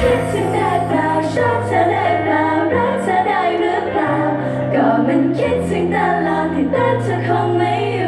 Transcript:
คิดถึงไดเปล่าชอบเธได้เปล่ารักเธได้หรือเปล่า ก็มันคิดถึงตลอดที่แต่เธอคงไม่อยู่